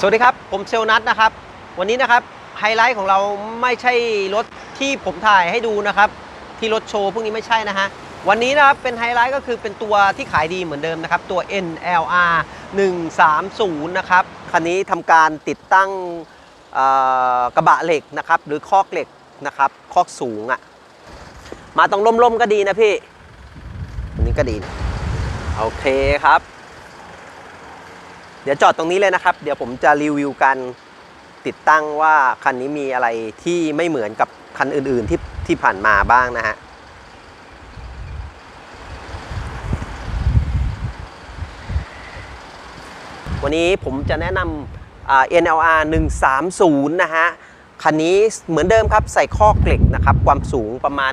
สวัสดีครับ ผมเซลนัทนะครับ วันนี้นะครับไฮไลท์ของเราไม่ใช่รถที่ผมถ่ายให้ดูนะครับ ที่รถโชว์พวกนี้ไม่ใช่นะฮะ วันนี้นะครับเป็นไฮไลท์ก็คือเป็นตัวที่ขายดีเหมือนเดิมนะครับ ตัว NLR 130 นะครับ คันนี้ทำการติดตั้งกระบะเหล็กนะครับ หรือคอกเหล็กนะครับ คอกสูงอะ่ะ มาตรงร่มๆก็ดีนะพี่ อันนี้ก็ดี โอเคครับ เดี๋ยวจอดตรงนี้เลยนะครับ เดี๋ยวผมจะรีวิวกันติดตั้งว่าคันนี้มีอะไรที่ไม่เหมือนกับคันอื่นๆที่ที่ผ่านมาบ้างนะฮะวันนี้ผมจะแนะนำอ่า NLR 130 นะฮะ คันนี้เหมือนเดิมครับใส่ข้อเหล็กนะครับ ความสูงประมาณ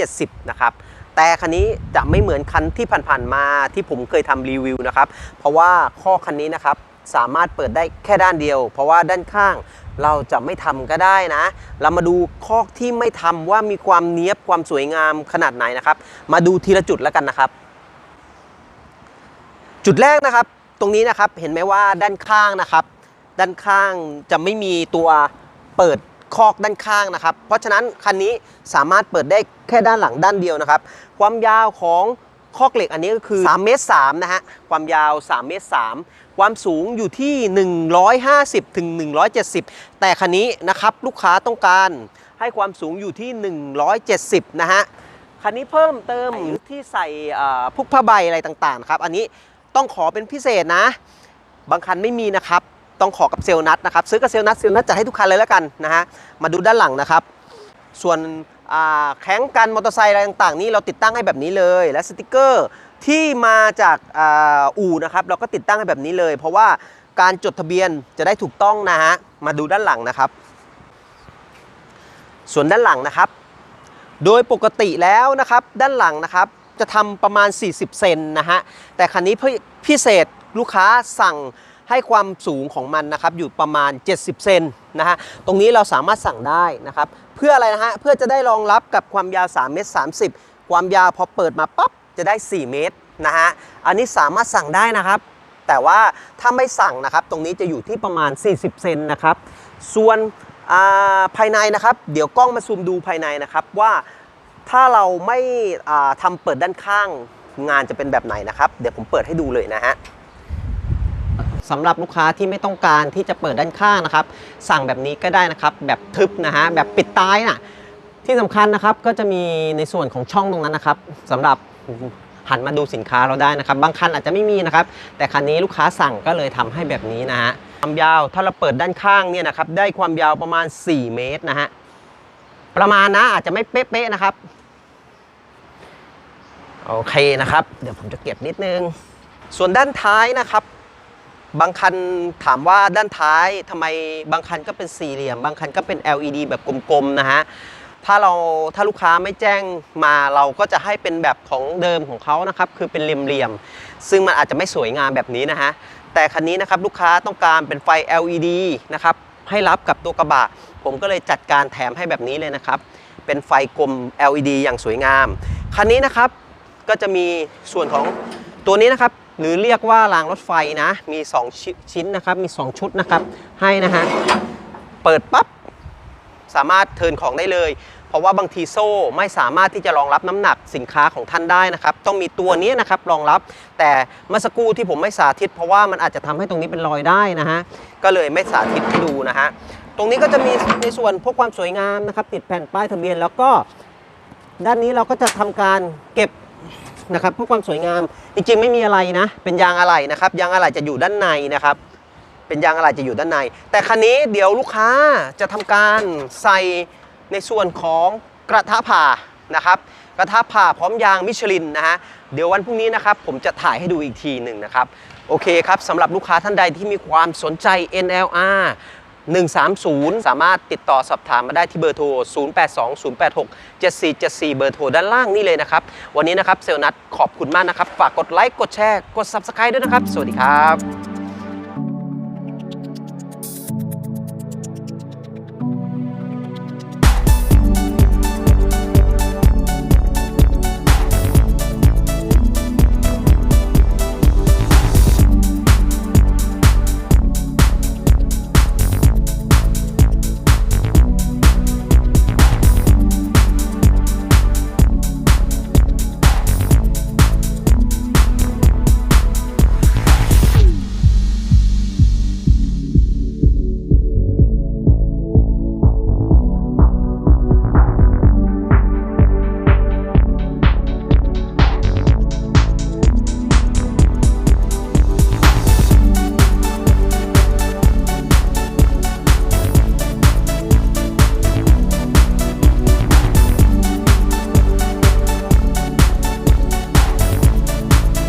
170 นะครับ แต่คันนี้จะไม่เหมือนคันที่ผ่านๆมาที่ผมเคยทำรีวิวนะครับ เพราะว่าข้อคันนี้นะครับสามารถเปิดได้แค่ด้านเดียว เพราะว่าด้านข้างเราจะไม่ทำก็ได้นะ เรามาดูคอกที่ไม่ทำว่ามีความเนี้ยบความสวยงามขนาดไหนนะครับ มาดูทีละจุดแล้วกันนะครับ จุดแรกนะครับ ตรงนี้นะครับเห็นไหมว่าด้านข้างนะครับ ด้านข้างจะไม่มีตัวเปิด คอกด้านข้างนะครับ เพราะฉะนั้นคันนี้สามารถเปิดได้แค่ด้านหลังด้านเดียวนะครับ ความยาวของคอกเหล็กอันนี้ก็คือ3เมตร3นะฮะ ความยาว3เมตร3ความสูงอยู่ที่ 150ถึง170 แต่คันนี้นะครับลูกค้าต้องการให้ความสูงอยู่ที่ 170 นะฮะ คันนี้เพิ่มเติมที่ใส่พวกผ้าใบอะไรต่างๆนะครับ อันนี้ต้องขอเป็นพิเศษนะ บางคันไม่มีนะครับ ต้องขอกับเซลนัทนะครับซื้อกับเซลนัทเซลนัทจะให้ทุกคันเลยแล้วกันนะฮะมาดูด้านหลังนะครับ ส่วนแข้งกันมอเตอร์ไซค์อะไรต่างๆ นี่เราติดตั้งให้แบบนี้เลย และสติกเกอร์ที่มาจากอ,อู่นะครับเราก็ติดตั้งให้แบบนี้เลย เพราะว่าการจดทะเบียนจะได้ถูกต้องนะฮะมาดูด้านหลังนะครับ ส่วนด้านหลังนะครับ โดยปกติแล้วนะครับด้านหลังนะครับจะทำประมาณ 40 เซนนะฮะแต่คันนี้พิพิเศษลูกค้าสั่ง ให้ความสูงของมันนะครับอยู่ประมาณ 70 เซนนะฮะตรงนี้เราสามารถสั่งได้นะครับเพื่ออะไรนะฮะเพื่อจะได้รองรับกับความยาว3เมตร30 ความยาวพอเปิดมาปั๊บจะได้ 4 เมตรนะฮะอันนี้สามารถสั่งได้นะครับ แต่ว่าถ้าไม่สั่งนะครับ ตรงนี้จะอยู่ที่ประมาณ 40 เซนนะครับส่วนาภายในนะครับ เดี๋ยวกล้องมาซูมดูภายในนะครับว่าถ้าเราไม่อ่าทำเปิดด้านข้างงานจะเป็นแบบไหนนะครับ เดี๋ยวผมเปิดให้ดูเลยนะฮะ สำหรับลูกค้าที่ไม่ต้องการที่จะเปิดด้านข้างนะครับ สั่งแบบนี้ก็ได้นะครับ แบบทึบนะฮะแบบปิดตายน่ะที่สำคัญนะครับก็จะมีในส่วนของช่องตรงนั้นนะครับสำหรับหันมาดูสินค้าเราได้นะครับ บางคันอาจจะไม่มีนะครับ แต่คันนี้ลูกค้าสั่งก็เลยทำให้แบบนี้นะฮะความยาวถ้าเราเปิดด้านข้างเนี่ยนะครับ ได้ความยาวประมาณ 4 เมตรนะฮะประมาณนะอาจจะไม่เป๊ะๆนะครับโอเคนะครับ เดี๋ยวผมจะเก็บนิดนึง ส่วนด้านท้ายนะครับ บางคันถามว่าด้านท้ายทำไมบางคันก็เป็นสี่เหลี่ยม บางคันก็เป็น LED แบบกลมๆนะฮะถ้าเราถ้าลูกค้าไม่แจ้งมาเราก็จะให้เป็นแบบของเดิมของเขานะครับคือเป็นเหลี่ยมๆซึ่งมันอาจจะไม่สวยงามแบบนี้นะฮะแต่คันนี้นะครับลูกค้าต้องการเป็นไฟ LED นะครับให้รับกับตัวกระบะ ผมก็เลยจัดการแถมให้แบบนี้เลยนะครับ เป็นไฟกลม LED อย่างสวยงาม คันนี้นะครับ ก็จะมีส่วนของตัวนี้นะครับ หรือเรียกว่ารางรถไฟนะ มี 2 ชิชิ้นนะครับ มี 2 ชุดนะครับ ให้นะฮะ เปิดปั๊บ สามารถเทินของได้เลย เพราะว่าบางทีโซ่ไม่สามารถที่จะรองรับน้ำหนักสินค้าของท่านได้นะครับ ต้องมีตัวนี้นะครับรองรับ แต่เมื่อสักครู่ที่ผมไม่สาธิต เพราะว่ามันอาจจะทำให้ตรงนี้เป็นรอยได้นะฮะ ก็เลยไม่สาธิตให้ดูนะฮะ ตรงนี้ก็จะมีในส่วนพวกความสวยงามนะครับ ติดแผ่นป้ายทะเบียนแล้วก็ด้านนี้เราก็จะทำการเก็บ นะครับเพื่อความสวยงามจริงๆไม่มีอะไรนะ เป็นยางอะไหล่นะครับ ยางอะไหล่จะอยู่ด้านในนะครับ เป็นยางอะไหล่จะอยู่ด้านใน แต่คันนี้เดี๋ยวลูกค้าจะทำการใส่ในส่วนของกระทะผ่านะครับ กระทะผ่าพร้อมยางมิชลินนะฮะเดี๋ยววันพรุ่งนี้นะครับ ผมจะถ่ายให้ดูอีกทีหนึ่งนะครับโอเคครับสำหรับลูกค้าท่านใดที่มีความสนใจ NLR 130 สามารถติดต่อสอบถามมาได้ที่เบอร์โทร 0820867474 เบอร์โทรด้านล่างนี่เลยนะครับ วันนี้นะครับเซลลนัทขอบคุณมากนะครับ ฝากกดไลค์ กดแชร์ กด Subscribe ด้วยนะครับ สวัสดีครับ